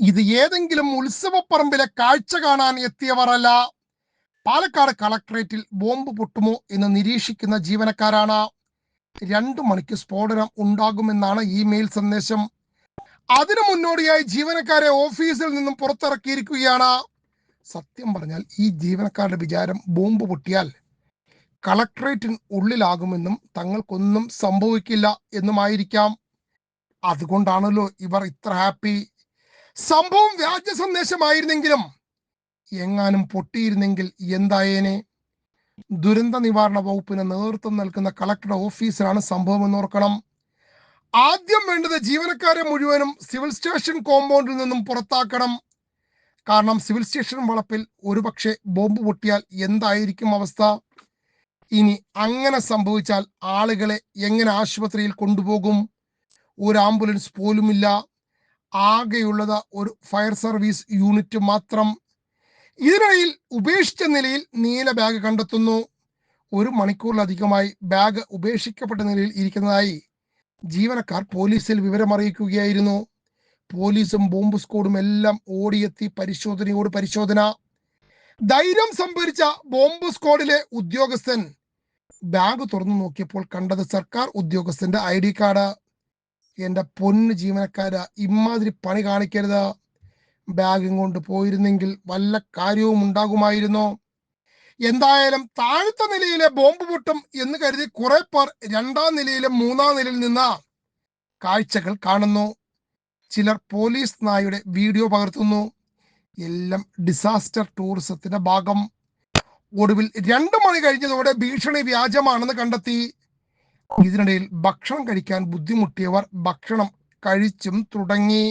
ഇത് ഏതെങ്കിലും ഉത്സവപ്പറമ്പിലെ കാഴ്ച കാണാൻ എത്തിയവരല്ല. പാലക്കാട് കളക്ടറേറ്റിൽ ബോംബ് പൊട്ടുമോ എന്ന് നിരീക്ഷിക്കുന്ന ജീവനക്കാരാണ്. രണ്ടു മണിക്ക് സ്ഫോടനം ഉണ്ടാകുമെന്നാണ് ഇമെയിൽ സന്ദേശം. അതിനു മുന്നോടിയായി ജീവനക്കാരെ ഓഫീസിൽ നിന്നും പുറത്തിറക്കിയിരിക്കുകയാണ്. സത്യം പറഞ്ഞാൽ ഈ ജീവനക്കാരുടെ വിചാരം ബോംബ് പൊട്ടിയാൽ കളക്ടറേറ്റിന് ഉള്ളിലാകുമെന്നും തങ്ങൾക്കൊന്നും സംഭവിക്കില്ല എന്നുമായിരിക്കാം. അതുകൊണ്ടാണല്ലോ ഇവർ ഇത്ര ഹാപ്പി. സംഭവം വ്യാജ സന്ദേശമായിരുന്നെങ്കിലും എങ്ങാനും പൊട്ടിയിരുന്നെങ്കിൽ എന്തായേനെ? ദുരന്ത നിവാരണ വകുപ്പിന് നേതൃത്വം നൽകുന്ന കളക്ടർ ഓഫീസിലാണ് സംഭവം എന്ന് ഓർക്കണം ആദ്യം വേണ്ടത് ജീവനക്കാരെ മുഴുവനും സിവിൽ സ്റ്റേഷൻ കോമ്പൗണ്ടിൽ നിന്നും പുറത്താക്കണം. കാരണം സിവിൽ സ്റ്റേഷൻ വളപ്പിൽ ഒരുപക്ഷെ ബോംബ് പൊട്ടിയാൽ എന്തായിരിക്കും അവസ്ഥ? ഇനി അങ്ങനെ സംഭവിച്ചാൽ ആളുകളെ എങ്ങനെ ആശുപത്രിയിൽ കൊണ്ടുപോകും? ഒരു ആംബുലൻസ് പോലുമില്ല. ആകെയുള്ളത് ഒരു ഫയർ സർവീസ് യൂണിറ്റ് മാത്രം. ഇതിനിടയിൽ ഉപേക്ഷിച്ച നിലയിൽ നീല ബാഗ് കണ്ടെത്തുന്നു. ഒരു മണിക്കൂറിലധികമായി ബാഗ് ഉപേക്ഷിക്കപ്പെട്ട നിലയിൽ ഇരിക്കുന്നതായി ജീവനക്കാർ പോലീസിൽ വിവരമറിയിക്കുകയായിരുന്നു. പോലീസും ബോംബ് സ്ക്വാഡും എല്ലാം ഓടിയെത്തി പരിശോധനയോട് പരിശോധന. ധൈര്യം സംഭരിച്ച ബോംബ് സ്ക്വാഡിലെ ഉദ്യോഗസ്ഥൻ. ബാഗ് തുറന്നു നോക്കിയപ്പോൾ കണ്ടത് സർക്കാർ ഉദ്യോഗസ്ഥന്റെ ഐ ഡി കാർഡ്. എന്റെ പൊന്ന് ജീവനക്കാരാ ഇമാതിരി പണി കാണിക്കരുത്. ബാഗും കൊണ്ട് പോയിരുന്നെങ്കിൽ വല്ല കാര്യവും ഉണ്ടാകുമായിരുന്നോ? എന്തായാലും താഴത്തെ നിലയിലെ ബോംബ് പൊട്ടും എന്ന് കരുതി കുറെ പേർ രണ്ടാം നിലയിലും മൂന്നാം നിലയിൽ നിന്ന് കാഴ്ചകൾ കാണുന്നു. ചിലർ പോലീസ് നായുടെ വീഡിയോ പകർത്തുന്നു. എല്ലാം ഡിസാസ്റ്റർ ടൂറിസത്തിന്റെ ഭാഗം. ഒടുവിൽ രണ്ടു മണി കഴിഞ്ഞതോടെ ഭീഷണി വ്യാജമാണെന്ന് കണ്ടെത്തി. ഇതിനിടയിൽ ഭക്ഷണം കഴിക്കാൻ ബുദ്ധിമുട്ടിയവർ ഭക്ഷണം കഴിച്ചും തുടങ്ങി.